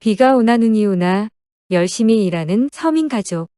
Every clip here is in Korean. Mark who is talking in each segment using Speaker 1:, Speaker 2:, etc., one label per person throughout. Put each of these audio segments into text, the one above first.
Speaker 1: 비가 오나 눈이 오나 열심히 일하는 서민 가족.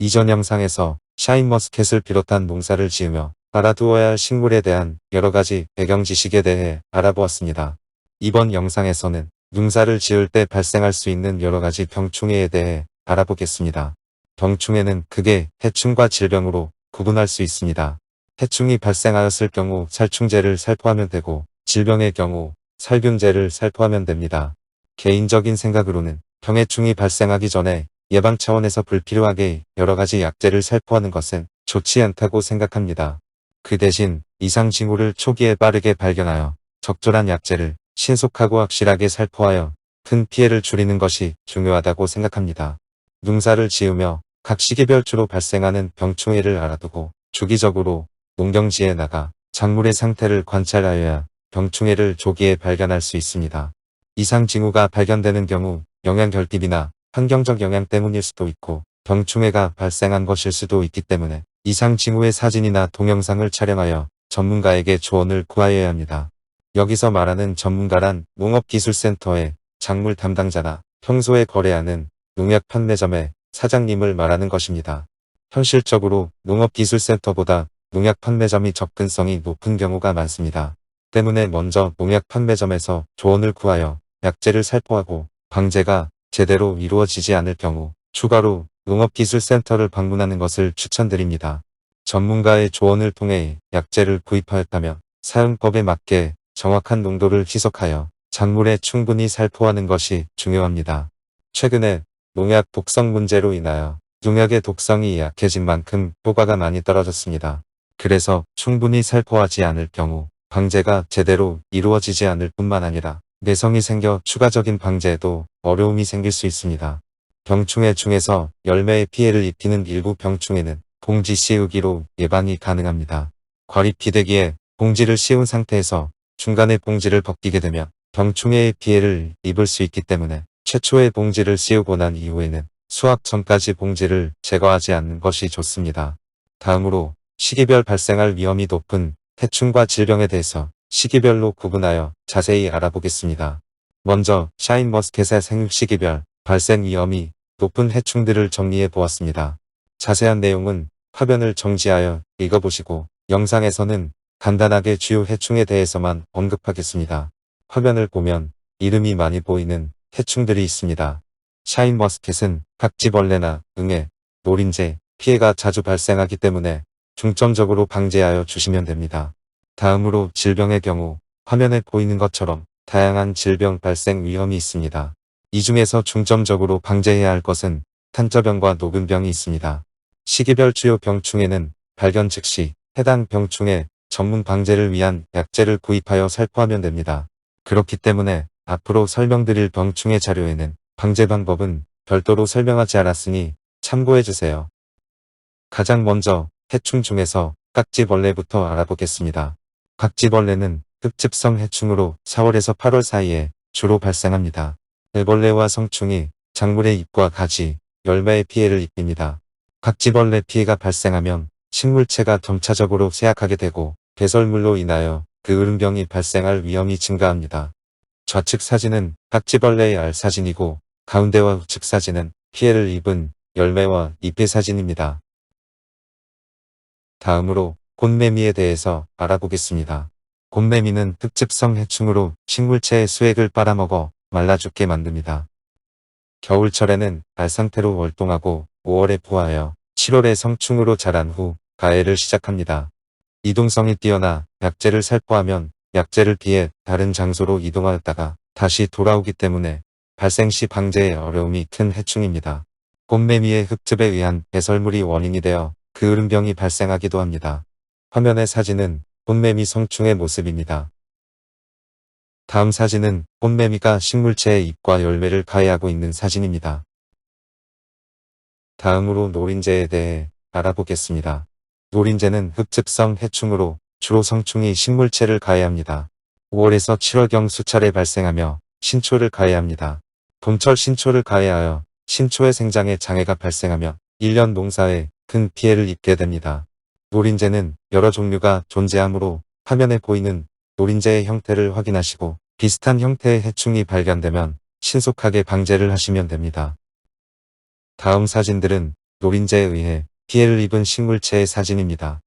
Speaker 2: 이전 영상에서 샤인머스켓을 비롯한 농사를 지으며 알아두어야 할 식물에 대한 여러 가지 배경 지식에 대해 알아보았습니다. 이번 영상에서는 농사를 지을 때 발생할 수 있는 여러 가지 병충해에 대해 알아보겠습니다. 병충해는 크게 해충과 질병으로 구분할 수 있습니다. 해충이 발생하였을 경우 살충제를 살포하면 되고 질병의 경우 살균제를 살포하면 됩니다. 개인적인 생각으로는 병해충이 발생하기 전에 예방 차원에서 불필요하게 여러 가지 약제를 살포하는 것은 좋지 않다고 생각합니다. 그 대신 이상 징후를 초기에 빠르게 발견하여 적절한 약제를 신속하고 확실하게 살포하여 큰 피해를 줄이는 것이 중요하다고 생각합니다. 농사를 지으며 각 시기별주로 발생하는 병충해를 알아두고 주기적으로 농경지에 나가 작물의 상태를 관찰하여야 병충해를 조기에 발견할 수 있습니다. 이상 징후가 발견되는 경우 영양결핍이나 환경적 영향 때문일 수도 있고 병충해가 발생한 것일 수도 있기 때문에 이상 징후의 사진이나 동영상을 촬영하여 전문가에게 조언을 구하여야 합니다. 여기서 말하는 전문가란 농업기술센터의 작물 담당자나 평소에 거래하는 농약 판매점의 사장님을 말하는 것입니다. 현실적으로 농업기술센터보다 농약 판매점이 접근성이 높은 경우가 많습니다. 때문에 먼저 농약 판매점에서 조언을 구하여 약제를 살포하고 방제가 제대로 이루어지지 않을 경우 추가로 농업기술센터를 방문하는 것을 추천드립니다. 전문가의 조언을 통해 약제를 구입하였다면 사용법에 맞게 정확한 농도를 희석하여 작물에 충분히 살포하는 것이 중요합니다. 최근에 농약 독성 문제로 인하여 농약의 독성이 약해진 만큼 효과가 많이 떨어졌습니다. 그래서 충분히 살포하지 않을 경우 방제가 제대로 이루어지지 않을 뿐만 아니라 내성이 생겨 추가적인 방제에도 어려움이 생길 수 있습니다. 병충해 중에서 열매에 피해를 입히는 일부 병충해는 봉지 씌우기로 예방이 가능합니다. 과립 피대기에 봉지를 씌운 상태에서 중간에 봉지를 벗기게 되면 병충해의 피해를 입을 수 있기 때문에 최초의 봉지를 씌우고 난 이후에는 수확 전까지 봉지를 제거하지 않는 것이 좋습니다. 다음으로 시기별 발생할 위험이 높은 해충과 질병에 대해서 시기별로 구분하여 자세히 알아보겠습니다. 먼저 샤인머스켓의 생육 시기별 발생 위험이 높은 해충들을 정리해 보았습니다. 자세한 내용은 화면을 정지하여 읽어보시고 영상에서는 간단하게 주요 해충에 대해서만 언급하겠습니다. 화면을 보면 이름이 많이 보이는 해충들이 있습니다. 샤인머스켓은 각지벌레나 응애, 노린재, 피해가 자주 발생하기 때문에 중점적으로 방제하여 주시면 됩니다. 다음으로 질병의 경우 화면에 보이는 것처럼 다양한 질병 발생 위험이 있습니다. 이 중에서 중점적으로 방제해야 할 것은 탄저병과 녹음병이 있습니다. 시기별 주요 병충해는 발견 즉시 해당 병충해 전문 방제를 위한 약제를 구입하여 살포하면 됩니다. 그렇기 때문에 앞으로 설명드릴 병충해 자료에는 방제 방법은 별도로 설명하지 않았으니 참고해주세요. 가장 먼저 해충 중에서 깍지벌레부터 알아보겠습니다. 깍지벌레는 흡집성 해충으로 4월에서 8월 사이에 주로 발생합니다. 애벌레와 성충이 작물의 잎과 가지, 열매에 피해를 입힙니다. 각지벌레 피해가 발생하면 식물체가 점차적으로 쇠약하게 되고 배설물로 인하여 그 으름병이 발생할 위험이 증가합니다. 좌측 사진은 각지벌레의 알 사진이고 가운데와 우측 사진은 피해를 입은 열매와 잎의 사진입니다. 다음으로 곤매미에 대해서 알아보겠습니다. 곤매미는 흑집성 해충으로 식물체의 수액을 빨아먹어 말라 죽게 만듭니다. 겨울철에는 알 상태로 월동하고 5월에 부화하여 7월에 성충으로 자란 후 가해를 시작합니다. 이동성이 뛰어나 약재를 살포하면 약재를 피해 다른 장소로 이동하였다가 다시 돌아오기 때문에 발생 시 방제에 어려움이 큰 해충입니다. 곤매미의 흡즙에 의한 배설물이 원인이 되어 그으름병이 발생하기도 합니다. 화면의 사진은 곤매미 성충의 모습입니다. 다음 사진은 곤매미가 식물체의 잎과 열매를 가해하고 있는 사진입니다. 다음으로 노린재에 대해 알아보겠습니다. 노린재는 흡즙성 해충으로 주로 성충이 식물체를 가해합니다. 5월에서 7월경 수차례 발생하며 신초를 가해합니다. 봄철 신초를 가해하여 신초의 생장에 장애가 발생하며 1년 농사에 큰 피해를 입게 됩니다. 노린재는 여러 종류가 존재하므로 화면에 보이는 노린재의 형태를 확인하시고 비슷한 형태의 해충이 발견되면 신속하게 방제를 하시면 됩니다. 다음 사진들은 노린재에 의해 피해를 입은 식물체의 사진입니다.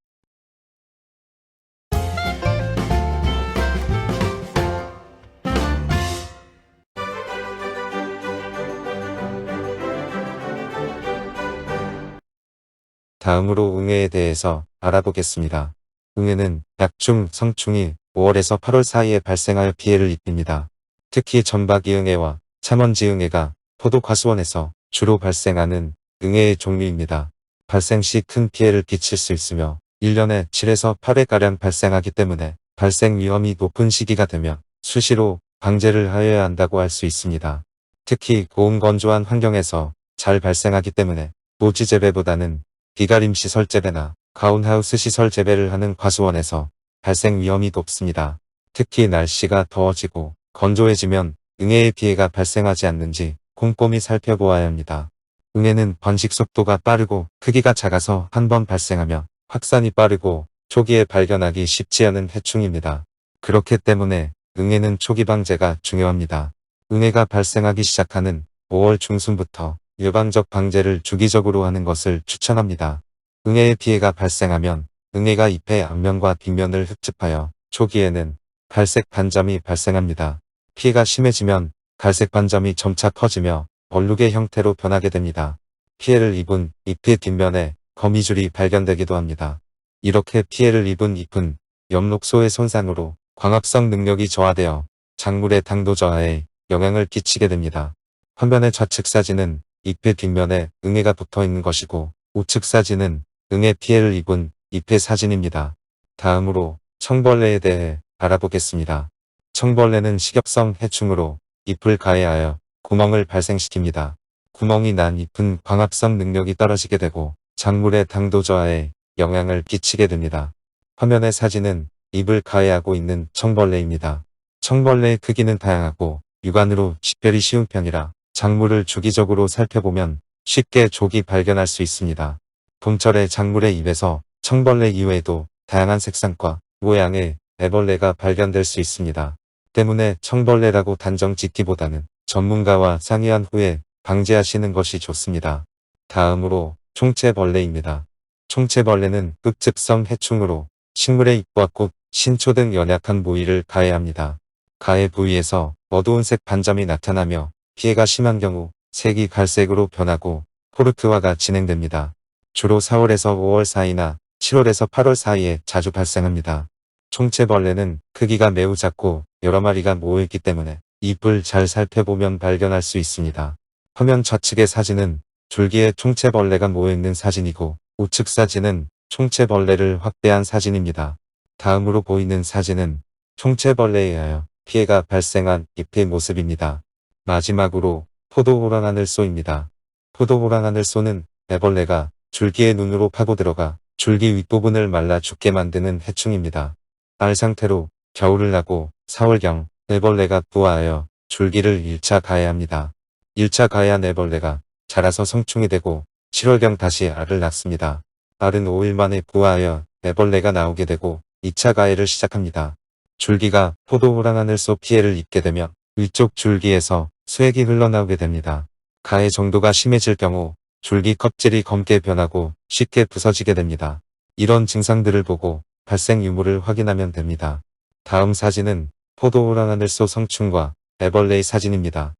Speaker 2: 다음으로 응애에 대해서 알아보겠습니다. 응애는 약충, 성충이 5월에서 8월 사이에 발생하여 피해를 입힙니다. 특히 전박이응애와 참원지응애가 포도과수원에서 주로 발생하는 응애의 종류입니다. 발생 시 큰 피해를 끼칠 수 있으며 1년에 7에서 8회가량 발생하기 때문에 발생 위험이 높은 시기가 되면 수시로 방제를 하여야 한다고 할 수 있습니다. 특히 고온 건조한 환경에서 잘 발생하기 때문에 노지 재배보다는 비가림 시설 재배나 가온하우스 시설 재배를 하는 과수원에서 발생 위험이 높습니다. 특히 날씨가 더워지고 건조해지면 응애의 피해가 발생하지 않는지 꼼꼼히 살펴보아야 합니다. 응애는 번식 속도가 빠르고 크기가 작아서 한 번 발생하면 확산이 빠르고 초기에 발견하기 쉽지 않은 해충입니다. 그렇기 때문에 응애는 초기 방제가 중요합니다. 응애가 발생하기 시작하는 5월 중순부터 예방적 방제를 주기적으로 하는 것을 추천합니다. 응애의 피해가 발생하면 응애가 잎의 앞면과 뒷면을 흡집하여 초기에는 갈색 반점이 발생합니다. 피해가 심해지면 갈색 반점이 점차 커지며 얼룩의 형태로 변하게 됩니다. 피해를 입은 잎의 뒷면에 거미줄이 발견되기도 합니다. 이렇게 피해를 입은 잎은 엽록소의 손상으로 광합성 능력이 저하되어 작물의 당도 저하에 영향을 끼치게 됩니다. 화면의 좌측 사진은 잎의 뒷면에 응애가 붙어 있는 것이고 우측 사진은 응애 피해를 입은 잎의 사진입니다. 다음으로 청벌레에 대해 알아보겠습니다. 청벌레는 식엽성 해충으로 잎을 가해하여 구멍을 발생시킵니다. 구멍이 난 잎은 광합성 능력이 떨어지게 되고 작물의 당도 저하에 영향을 끼치게 됩니다. 화면의 사진은 잎을 가해하고 있는 청벌레입니다. 청벌레의 크기는 다양하고 육안으로 식별이 쉬운 편이라 작물을 주기적으로 살펴보면 쉽게 조기 발견할 수 있습니다. 봄철에 작물의 잎에서 청벌레 이외에도 다양한 색상과 모양의 애벌레가 발견될 수 있습니다. 때문에 청벌레라고 단정 짓기보다는 전문가와 상의한 후에 방제하시는 것이 좋습니다. 다음으로 총채벌레입니다. 총채벌레는 흡집성 해충으로 식물의 잎과 꽃, 신초 등 연약한 부위를 가해합니다. 가해 부위에서 어두운 색 반점이 나타나며 피해가 심한 경우 색이 갈색으로 변하고 포르트화가 진행됩니다. 주로 4월에서 5월 사이나 7월에서 8월 사이에 자주 발생합니다. 총채벌레는 크기가 매우 작고 여러 마리가 모여있기 때문에 잎을 잘 살펴보면 발견할 수 있습니다. 화면 좌측의 사진은 줄기에 총채벌레가 모여있는 사진이고 우측 사진은 총채벌레를 확대한 사진입니다. 다음으로 보이는 사진은 총채벌레에 의하여 피해가 발생한 잎의 모습입니다. 마지막으로 포도호랑하늘소입니다. 포도호랑하늘소는 애벌레가 줄기의 눈으로 파고 들어가 줄기 윗부분을 말라 죽게 만드는 해충입니다. 알 상태로 겨울을 나고 4월경 애벌레가 부화하여 줄기를 1차 가해합니다. 1차 가해한 애벌레가 자라서 성충이 되고 7월경 다시 알을 낳습니다. 알은 5일 만에 부화하여 애벌레가 나오게 되고 2차 가해를 시작합니다. 줄기가 포도 호랑하늘소 피해를 입게 되면 위쪽 줄기에서 수액이 흘러나오게 됩니다. 가해 정도가 심해질 경우 줄기 껍질이 검게 변하고 쉽게 부서지게 됩니다. 이런 증상들을 보고 발생 유무를 확인하면 됩니다. 다음 사진은 포도호랑하늘소 성충과 애벌레의 사진입니다.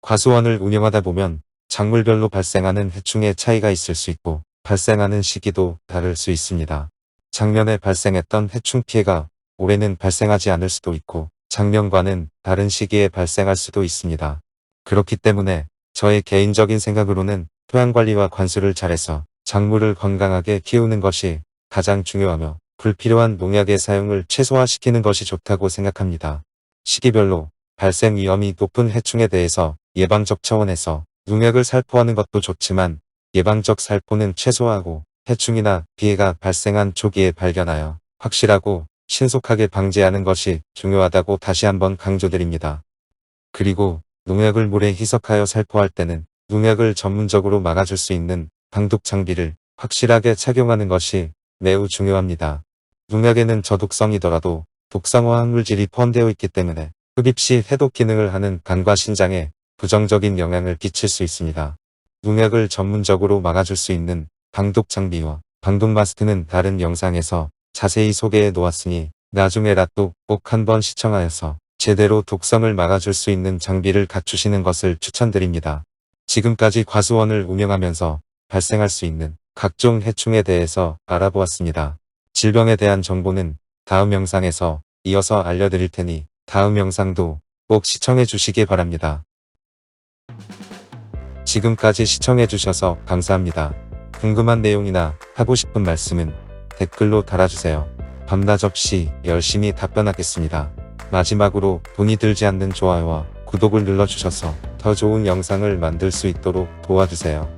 Speaker 2: 과수원을 운영하다 보면 작물별로 발생하는 해충의 차이가 있을 수 있고 발생하는 시기도 다를 수 있습니다. 작년에 발생했던 해충 피해가 올해는 발생하지 않을 수도 있고 작년과는 다른 시기에 발생할 수도 있습니다. 그렇기 때문에 저의 개인적인 생각으로는 토양관리와 관수를 잘해서 작물을 건강하게 키우는 것이 가장 중요하며 불필요한 농약의 사용을 최소화시키는 것이 좋다고 생각합니다. 시기별로 발생 위험이 높은 해충에 대해서 예방적 차원에서 농약을 살포하는 것도 좋지만 예방적 살포는 최소화하고 해충이나 피해가 발생한 초기에 발견하여 확실하고 신속하게 방제하는 것이 중요하다고 다시 한번 강조드립니다. 그리고 농약을 물에 희석하여 살포할 때는 농약을 전문적으로 막아줄 수 있는 방독 장비를 확실하게 착용하는 것이 매우 중요합니다. 농약에는 저독성이더라도 독성화 학물질이 포함되어 있기 때문에 흡입 시 해독 기능을 하는 간과 신장에 부정적인 영향을 끼칠 수 있습니다. 농약을 전문적으로 막아줄 수 있는 방독 장비와 방독 마스크는 다른 영상에서 자세히 소개해 놓았으니 나중에라도 꼭 한번 시청하여서 제대로 독성을 막아줄 수 있는 장비를 갖추시는 것을 추천드립니다. 지금까지 과수원을 운영하면서 발생할 수 있는 각종 해충에 대해서 알아보았습니다. 질병에 대한 정보는 다음 영상에서 이어서 알려드릴 테니 다음 영상도 꼭 시청해 주시기 바랍니다. 지금까지 시청해 주셔서 감사합니다. 궁금한 내용이나 하고 싶은 말씀은 댓글로 달아주세요. 밤낮 없이 열심히 답변하겠습니다. 마지막으로 돈이 들지 않는 좋아요와 구독을 눌러주셔서 더 좋은 영상을 만들 수 있도록 도와주세요.